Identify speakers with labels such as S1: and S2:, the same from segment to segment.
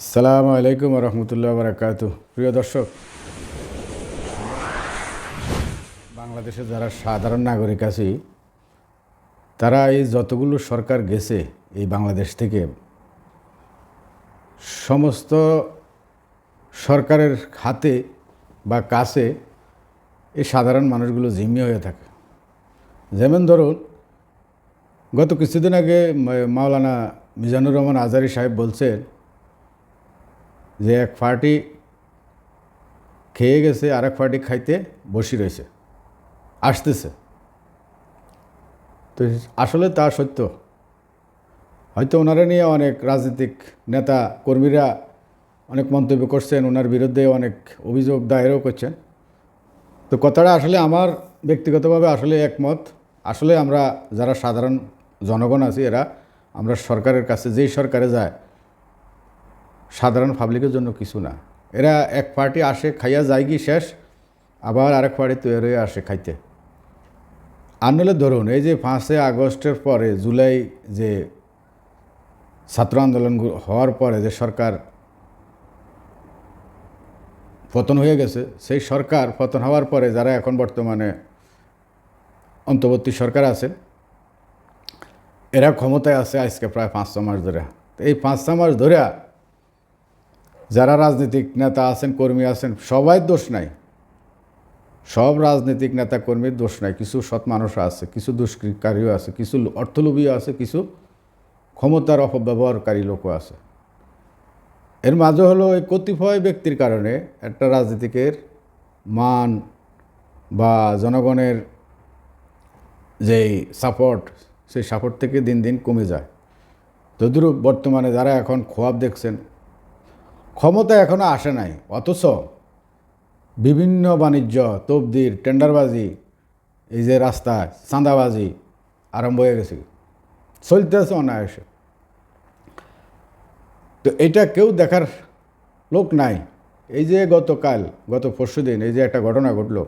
S1: আসসালামু আলাইকুম রহমতুল্লাহ বারাকাতু। প্রিয় দর্শক, বাংলাদেশে যারা সাধারণ নাগরিক আছি, তারা এই যতগুলো সরকার গেছে এই বাংলাদেশ থেকে, সমস্ত সরকারের হাতে বা কাছে এই সাধারণ মানুষগুলো জিম্মি হয়ে থাকে। যেমন ধরুন, গত কিছুদিন আগে মাওলানা মিজানুর রহমান আজারি সাহেব বলছেন যে এক পার্টি খেয়ে গেছে, আর এক পার্টি খাইতে বসে রয়েছে, আসতেছে। তো আসলে তা সত্য। হয়তো ওনারা নিয়ে অনেক রাজনৈতিক নেতা কর্মীরা অনেক মন্তব্য করছেন, ওনার বিরুদ্ধে অনেক অভিযোগ দায়েরও করছেন। তো কথাটা আসলে আমার ব্যক্তিগতভাবে আসলে একমত। আসলে আমরা যারা সাধারণ জনগণ আছি, এরা আমরা সরকারের কাছে, যেই সরকারে যায় সাধারণ পাবলিকের জন্য কিছু না। এরা এক পার্টি আসে, খাইয়া যায় কি শেষ, আবার আরেক পার্টি তৈরি হয়ে আসে খাইতে। আর নইলে ধরুন, এই যে পাঁচই আগস্টের পরে জুলাই যে ছাত্র আন্দোলন হওয়ার পরে যে সরকার পতন হয়ে গেছে, সেই সরকার পতন হওয়ার পরে যারা এখন বর্তমানে অন্তর্বর্তী সরকার আছেন, এরা ক্ষমতায় আছে আজকে প্রায় পাঁচ ছ মাস ধরে। এই পাঁচ ছ মাস ধরে যারা রাজনৈতিক নেতা আছেন, কর্মী আছেন, সবাই দোষ নাই। সব রাজনৈতিক নেতা, কর্মীর দোষ নাই। কিছু সৎ মানুষ আছে, কিছু দুষ্কৃতকারীও আছে, কিছু অর্থলোভীও আছে, কিছু ক্ষমতার অপব্যবহারকারী লোকও আছে। এর মাঝে হলো এই কতিপয় ব্যক্তির কারণে একটা রাজনীতিকের মান বা জনগণের যেই সাপোর্ট সেই সাপোর্ট থেকে দিন দিন কমে যায়। তদুরূপ বর্তমানে যারা এখন খোয়াব দেখছেন ক্ষমতা এখনও আসে নাই, অথচ বিভিন্ন বাণিজ্য, তবদির, টেন্ডারবাজি, এই যে রাস্তায় চাঁদাবাজি আরম্ভ হয়ে গেছে। চলতে আছে অনায়াসে। তো এটা কেউ দেখার লোক নাই। এই যে গতকাল, গত পরশু দিন এই যে একটা ঘটনা ঘটলো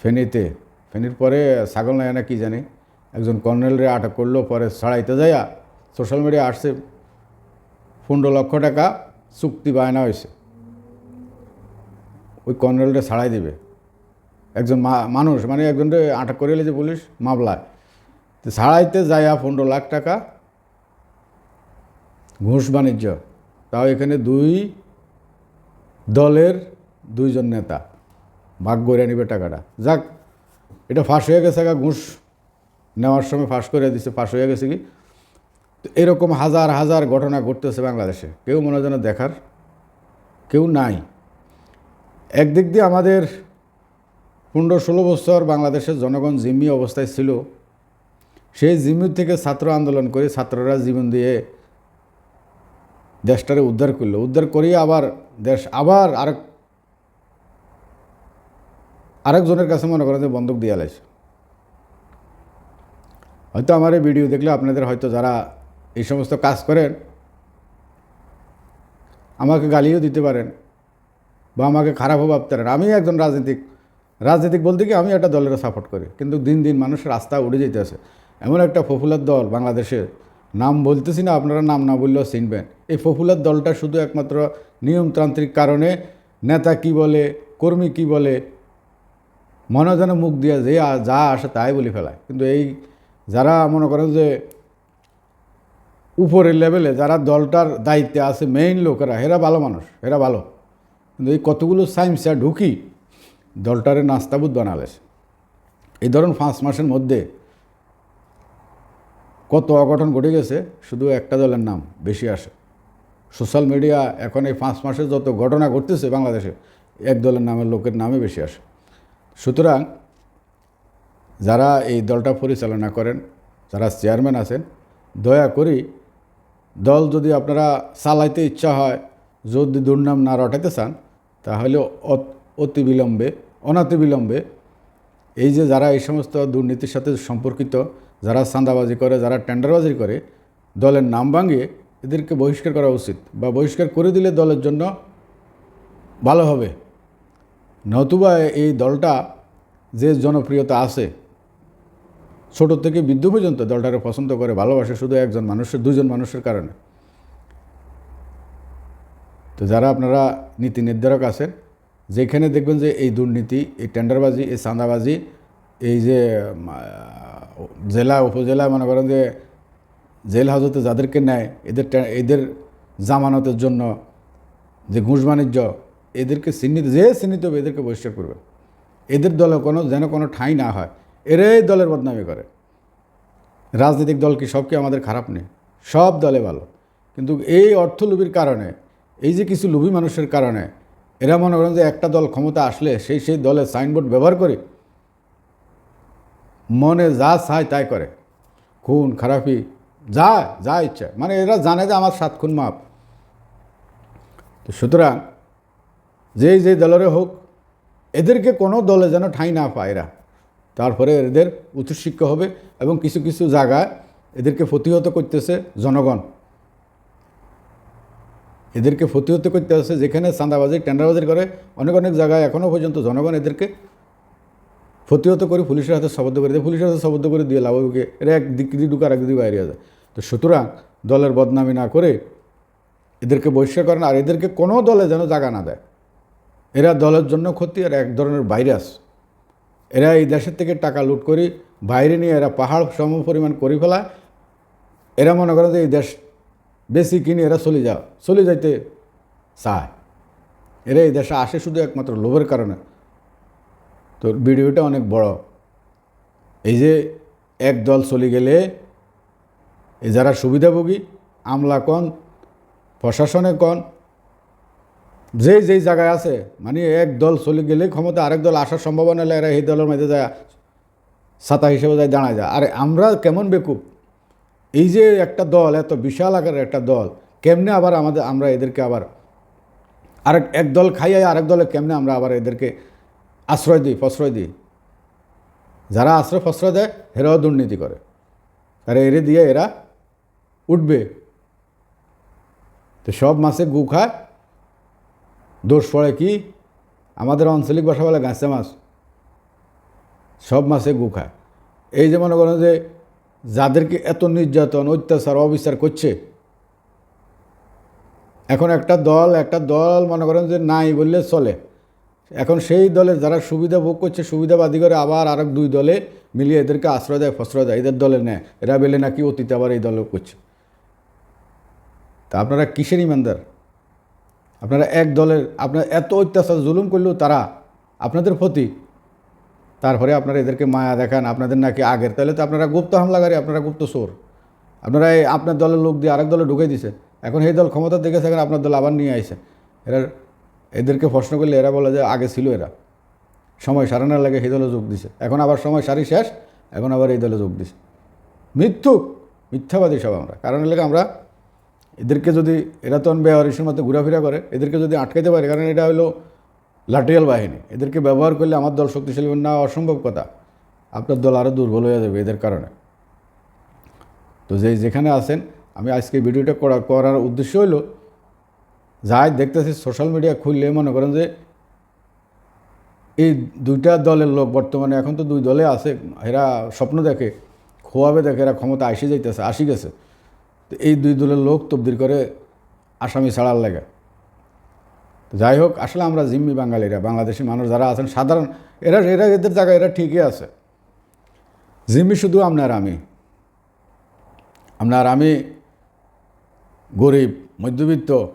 S1: ফেনীতে। ফেনীর পরে ছাগল নাই না কি জানি, একজন কর্নেলরে আটক করল, পরে ছাড়াইতে যাইয়া সোশ্যাল মিডিয়া আসছে। পনেরো লক্ষ টাকা চুক্তি বায়না হয়েছে ওই কর্নেলটা ছাড়াই দিবে। একজন মানুষ মানে একজনকে আটক করে এলেছে পুলিশ, মামলায়। তো ছাড়াইতে যাইয়া পনেরো লাখ টাকা, ঘুষ বাণিজ্য। তাও এখানে দুই দলের দুইজন নেতা। ভাগ করে নিবে টাকাটা। যাক, এটা ফাঁস হয়ে গেছে ঘুষ নেওয়ার সময় ফাঁস করে দিছে। ফাঁস হয়ে গেছে কি? এরকম হাজার হাজার ঘটনা ঘটতেছে বাংলাদেশে। কেউ মনে যেন দেখার কেউ নাই। একদিক দিয়ে আমাদের পনেরো ষোলো বছর বাংলাদেশের জনগণ জিম্মি অবস্থায় ছিল। সেই জিম্মি থেকে ছাত্র আন্দোলন করে ছাত্ররা জীবন দিয়ে দেশটারে উদ্ধার করল। উদ্ধার করিয়ে আবার দেশ আবার আরেক আরেকজনের কাছে মনে করেন যে বন্দুক দিয়ে লাইছে হয়তো আমার এই ভিডিও দেখলে আপনাদের হয়তো যারা এই সমস্ত কাজ করেন, আমাকে গালিও দিতে পারেন বা আমাকে খারাপও ভাবতে পারেন। আমি একজন রাজনীতিক। রাজনীতিক বলতে কি আমি একটা দলের সাপোর্ট করি, কিন্তু দিন দিন মানুষের রাস্তা উড়ে যেতেছে এমন একটা পপুলার দল বাংলাদেশে নাম বলতেছি না, আপনারা নাম না বললেও চিনবেন। এই পপুলার দলটা শুধু একমাত্র নিয়মতান্ত্রিক কারণে নেতা কি বলে, কর্মী কি বলে, মনে যেন মুখ দিয়ে যে যা আসে তাই বলে ফেলায়। কিন্তু এই যারা মনে করেন যে উপরের লেভেলে যারা দলটার দায়িত্বে আছে মেইন লোকেরা এরা ভালো মানুষ এরা ভালো। কিন্তু এই কতগুলো সাইন্সা ঢুকি দলটারে নাস্তাবুদ বানালেছে এই ধরুন পাঁচ মাসের মধ্যে কত অঘটন ঘটে গেছে, শুধু একটা দলের নাম বেশি আসে। সোশ্যাল মিডিয়া এখন এই পাঁচ মাসে যত ঘটনা ঘটতেছে বাংলাদেশে, এক দলের নামের লোকের নামে বেশি আসে। সুতরাং যারা এই দলটা পরিচালনা করেন, যারা চেয়ারম্যান আছেন, দয়া করি দল যদি আপনারা চালাইতে ইচ্ছা হয়, যদি দুর্নাম না রটাতে চান, তাহলে অত- অতি বিলম্বে, অনাতি বিলম্বে এই যে যারা এই সমস্ত দুর্নীতির সাথে সম্পর্কিত, যারা চাঁদাবাজি করে, যারা টেন্ডারবাজি করে, দলের নাম ভাঙিয়ে এদেরকে বহিষ্কার করা উচিত বা বহিষ্কার করে দিলে দলের জন্য ভালো হবে। নতুবা এই দলটা যে জনপ্রিয়তা আছে ছোট থেকে বৃদ্ধ পর্যন্ত দলটাকে পছন্দ করে, ভালোবাসে শুধু একজন মানুষের দুজন মানুষের কারণে। তো যারা আপনারা নীতি নির্ধারক আছেন, যেখানে দেখবেন যে এই দুর্নীতি, এই টেন্ডারবাজি, এই চাঁদাবাজি, এই যে জেলা, উপজেলা, মনে করেন যে, জেল হাজতে যাদেরকে নেয়, এদের এদের জামানতের জন্য যে ঘুষ বাণিজ্য, এদেরকে চিহ্নিত, যে চিহ্নিত হবে, এদেরকে বহিষ্কার করবে। এদের দলে কোনো, যেন কোনো ঠাঁই না হয়। এরাই দলের বদনামি করে। রাজনৈতিক দল কি সব কি আমাদের খারাপ নেই সব দলে ভালো। কিন্তু এই অর্থ লোভীর কারণে, এই যে কিছু লোভী মানুষের কারণে, এরা মনে করেন যে একটা দল ক্ষমতা আসলে সেই সেই দলের সাইনবোর্ড ব্যবহার করে, মনে যা চায় তাই করে। খুন, খারাপি, যা যা ইচ্ছা। মানে এরা জানে যে আমার সাত খুন মাপ তো সুতরাং, যেই যেই দলের হোক, এদেরকে কোনো দলে যেন ঠাঁই না পায় এরা। তারপরে এদের উচ্চশিক্ষা হবে এবং কিছু কিছু জায়গায় এদেরকে প্রতিহত করতেছে জনগণ। এদেরকে প্রতিহত করতে আছে যেখানে চাঁদাবাজি টেন্ডারবাজি করে অনেক অনেক জায়গায় এখনও পর্যন্ত জনগণ এদেরকে প্রতিহত করে পুলিশের হাতে শব্দ করে দেয়। পুলিশের হাতে শবদ্ধ করে দিয়ে লাভ হবে এরা এক দিক দিয়ে ঢুকে আর এক দিকে বাইরে যায়। তো সুতরাং দলের বদনামি না করে এদেরকে বহিষ্কার করেন আর এদেরকে কোনো দলে যেন জায়গা না দেয়। এরা দলের জন্য ক্ষতি আর এক ধরনের ভাইরাস। এরা এই দেশের থেকে টাকা লুট করি বাইরে নিয়ে এরা পাহাড় সম পরিমাণ করে ফেলা। এরা মনে করে যে এই দেশ বেশি কিনে এরা চলে যাও, চলে যাইতে চায়। এরা এই দেশে আসে শুধু একমাত্র লোভের কারণে। তো ভিডিওটা অনেক বড়। এই যে এক দল চলে গেলে যারা সুবিধাভোগী, আমলা কন, প্রশাসনে কন যে যেই জায়গায় আছে মানে এক দল চলে গেলে ক্ষমতা, আরেক দল আসার সম্ভাবনা হলে এরা এই দলের মধ্যে যায়, ছাতা হিসেবে যায়, দাঁড়ায় যায়। আরে আমরা কেমন বেকুব? এই যে একটা দল, এত বিশাল আকারের একটা দল, কেমনে আবার আমাদের, আমরা এদেরকে আবার আরেক, এক দল খাইয়ে, আরেক দলে কেমনে আমরা আবার এদেরকে আশ্রয় দিই, প্রশ্রয় দিই? যারা আশ্রয়, প্রশ্রয় দেয়, এরাও দুর্নীতি করে। তারা এরে দিয়ে এরা উঠবে। তো সব মাছে গু খায় দোষ পড়ে কি? আমাদের আঞ্চলিক ভাষা বলে গাছে মাছ। সব মাছে গু খায়। এই যে মনে করেন যে যাদেরকে এত নির্যাতন, অত্যাচার, অবিচার করছে, এখন একটা দল একটা দল মনে করেন যে নাই বললে চলে। এখন সেই দলে যারা সুবিধা ভোগ করছে, সুবিধাবাদী করে আবার আরেক দুই দলে মিলিয়ে এদেরকে আশ্রয় দেয়, ফশ্রয় দেয়, এদের দলে নেয়। এরা বেলে নাকি অতীতে আবার এই দলে করছে। তা আপনারা কিসের ইমানদার? আপনারা এক দলের, আপনার এত অত্যাচার, জুলুম করলেও তারা আপনাদের প্রতি তারপরে আপনারা এদেরকে মায়া দেখান, আপনাদের নাকি আগের। তাহলে তো আপনারা গুপ্ত হামলাকারী, আপনারা গুপ্ত চোর। আপনারা এই আপনার দলের লোক দিয়ে আরেক দলে ঢুকে দিছে এখন এই দল ক্ষমতা দেখে থাকেন, আপনার দল আবার নিয়ে আইছে। এরা, এদেরকে প্রশ্ন করলে এরা বলে যে আগে ছিল এরা। সময় সারানোর লাগে সেই দলে যোগ দিছে। এখন আবার সময় সারি শেষ, এখন আবার এই দলে যোগ দিছে। মিথ্যুক, মিথ্যাবাদী সব আমরা। কারণ এলাকা আমরা এদেরকে যদি এরা তো ব্যবহারিসের মতো ঘোরাফেরা করে, এদেরকে যদি আটকাইতে পারে, কারণ এটা হলো লাঠিয়াল বাহিনী। এদেরকে ব্যবহার করলে আমার দল শক্তিশালী না, অসম্ভব কথা। আপনার দল আরও দুর্বল হয়ে যাবে এদের কারণে। তো যে যেখানে আছেন, আমি আজকে ভিডিওটা করা, করার উদ্দেশ্য হলো যাই দেখতেছি সোশ্যাল মিডিয়া খুললে মনে করেন যে এই দুইটা দলের লোক বর্তমানে, এখন তো দুই দলে আছে, এরা স্বপ্ন দেখে, খোয়াবে দেখে, এরা ক্ষমতা আসি যাইতেছে, আসি গেছে। তো এই দুই দলের লোক তবদির করে আসামি ছাড়ার লাগে। যাই হোক, আসলে আমরা জিম্মি বাঙালিরা, বাংলাদেশি মানুষ যারা আছেন, সাধারণ এরা এরা এদের জায়গায় এরা ঠিকই আছে। জিম্মি শুধু আপনার আমি। আপনার আমি গরিব, মধ্যবিত্ত,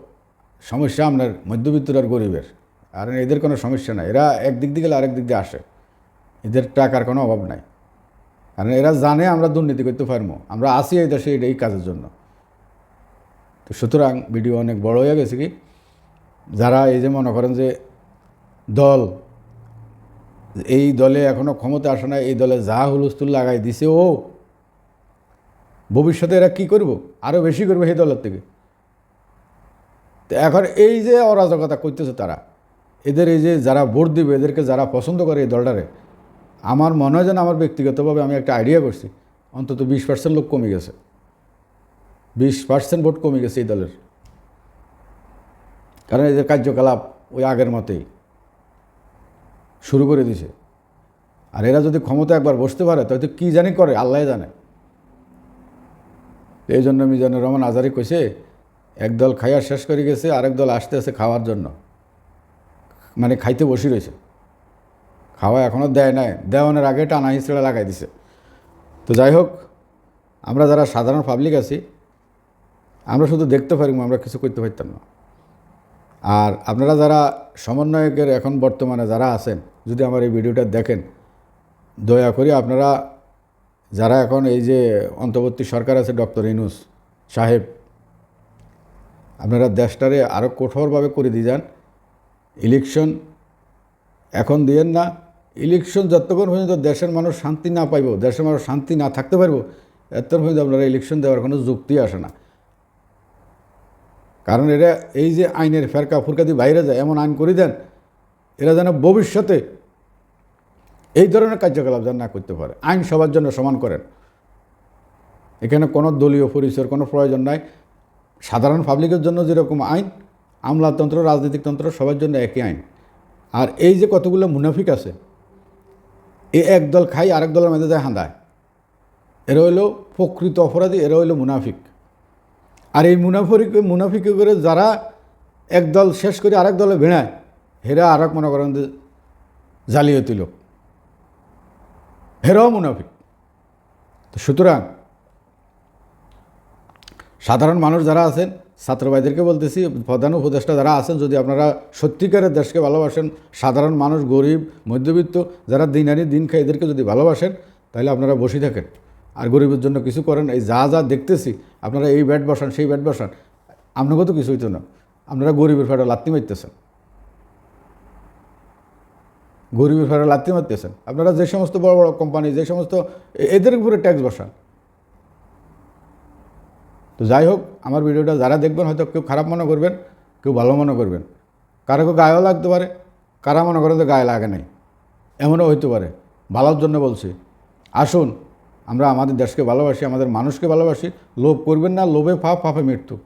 S1: সমস্যা আপনার মধ্যবিত্তর আর গরিবের। আর এদের কোনো সমস্যা নাই। এরা এক দিক দিয়ে গেলে আরেক দিক দিয়ে আসে। এদের টাকার কোনো অভাব নাই। কারণ এরা জানে আমরা দুর্নীতি করতে পারব। আমরা আসি এই দেশে এই কাজের জন্য। তো সুতরাং ভিডিও অনেক বড় হয়ে গেছে কি? যারা এই যে মনে করেন যে দল, এই দলে এখনও ক্ষমতা আসে না এই দলে যা হুলস্থুল লাগাই দিছে, ও ভবিষ্যতে এরা কী করব? আরও বেশি করবে সেই দলের থেকে। তো এখন এই যে অরাজকতা করতেছে তারা, এদের এই যে যারা ভোট দিবে, এদেরকে যারা পছন্দ করে এই দলটারে, আমার মনে হয় যেন আমার ব্যক্তিগতভাবে আমি একটা আইডিয়া করছি, অন্তত বিশ পার্সেন্ট লোক কমে গেছে। বিশ পার্সেন্ট ভোট কমে গেছে এই দলের। কারণ এদের কার্যকলাপ ওই আগের মতেই। শুরু করে দিছে। আর এরা যদি ক্ষমতা একবার বসতে পারে, তাহলে কী জানি করে, আল্লাহ জানে। এই জন্য মিজানুর রহমান আজারি কইছে, একদল খাইয়া শেষ করে গেছে, আরেক দল আসতে আসে খাওয়ার জন্য। মানে খাইতে বসে রয়েছে। খাওয়া এখনও দেয় নাই, দেওয়ানোর আগে টানা হিসেবে লাগাই দিছে। তো যাই হোক, আমরা যারা সাধারণ পাবলিক আছি আমরা শুধু দেখতে পারি, আমরা কিছু করতে পারতাম না। আর আপনারা যারা সমন্বয়কের এখন বর্তমানে যারা আছেন, যদি আমার এই ভিডিওটা দেখেন, দয়া করে আপনারা যারা এখন এই যে অন্তর্বর্তী সরকার আছে ডক্টর ইনুস সাহেব, আপনারা দেশটারে আরও কঠোরভাবে করে দিয়ে যান। ইলেকশন এখন দিয়েন না। ইলেকশন যতক্ষণ পর্যন্ত দেশের মানুষ শান্তি না পাইব, দেশের মানুষ শান্তি না থাকতে পারব, এতক্ষণ পর্যন্ত আপনারা ইলেকশন দেওয়ার কোনো যুক্তি আসে না। কারণ এরা এই যে আইনের ফেরকা ফুরকাদি বাইরে যায়, এমন আইন করে দেন, এরা যেন ভবিষ্যতে এই ধরনের কার্যকলাপ যেন না করতে পারে। আইন সবার জন্য সমান করেন। এখানে কোনো দলীয় পরিচয়ের কোনো প্রয়োজন নাই। সাধারণ পাবলিকের জন্য যেরকম আইন, আমলাতন্ত্র, রাজনৈতিক তন্ত্র সবার জন্য একই আইন। আর এই যে কতগুলো মুনাফিক আছে, এ এক দল খাই আরেক দলের মধ্যে যায় হাঁদায়। এরা হইল প্রকৃত অপরাধী, এরা হইল মুনাফিক। আর এই মুনাফিক, মুনাফিকে করে যারা এক দল শেষ করে আরেক দলে ভেড়ায়, হেরা আরেক মনে করেন যে জালিয়াতি লোক। হেরাও মুনাফিক। তো সুতরাং সাধারণ মানুষ যারা আছেন ছাত্রভাইদেরকে বলতেছি, প্রধান উপদেষ্টা যারা আছেন, যদি আপনারা সত্যিকারের দেশকে ভালোবাসেন, সাধারণ মানুষ, গরিব, মধ্যবিত্ত, যারা দিন আনি দিন খায়, এদেরকে যদি ভালোবাসেন, তাহলে আপনারা বসে থাকেন। আর গরিবের জন্য কিছু করেন। এই যা যা দেখতেছি আপনারা এই ব্যাট বসান, সেই ব্যাট বসান। আপনাকেও তো কিছু হইতো না। আপনারা গরিবের ফেটা লাত্তি মারতেছেন। গরিবের ফেরা লাত্তি মারতেছেন। আপনারা যে সমস্ত বড় বড় কোম্পানি যে সমস্ত এদের উপরে ট্যাক্স বসান। তো যাই হোক, আমার ভিডিওটা যারা দেখবেন হয়তো কেউ খারাপ মনে করবেন, কেউ ভালো মনে করবেন। কারও গায়েও লাগতে পারে, কারা মনে করেন তো গায়ে লাগে নাই? এমনও হইতে পারে। ভালোর জন্য বলছি। আসুন আমরা আমাদের দেশকে ভালোবাসি, আমাদের মানুষকে ভালোবাসি, লোভ করবেন না, লোভে পাপ পাপে মৃত্যু।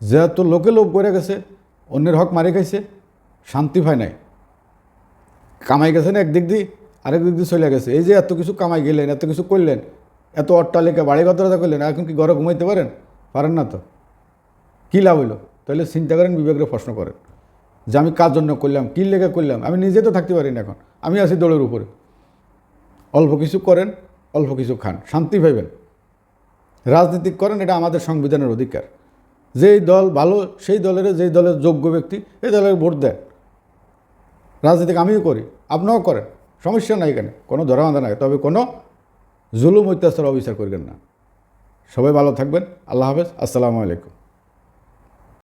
S1: যেহেতু লোকে লোভ করে গেছে, অন্যের হক মারে গেছে শান্তি পায় নাই। কামাই গেছেন একদিক দিয়ে আরেক দিক দিয়ে চলে গেছে। এই যে এত কিছু কামাই গেলেন, এত কিছু করলেন, এত অট্টালিকা, বাড়ি গতরতা করলেন, এখন কি ঘরে ঘুমাইতে পারেন? পারেন না তো। কী লাভ হইল? তাহলে চিন্তা করেন, বিবেকের প্রশ্ন করেন। যে আমি কার জন্য করলাম, কী লেগে করলাম? আমি নিজে তো থাকতে পারি না এখন। আমি আছি দৌড়ের উপরে। অল্প কিছু করেন অল্প কিছু খান, শান্তি পাইবেন। রাজনীতি করেন, এটা আমাদের সংবিধানের অধিকার। যেই দল ভালো, সেই দলের যেই দলের যোগ্য ব্যক্তি, এই দলের ভোট দেন। রাজনীতি আমিও করি, আপনিও করেন, সমস্যা নাই এখানে কোনো ধরা বাঁধা নাই, তবে কোনো জুলুম, অত্যাচার, অবিচার করবেন না। সবাই ভালো থাকবেন, আল্লাহ হাফেজ, আসসালামু আলাইকুম।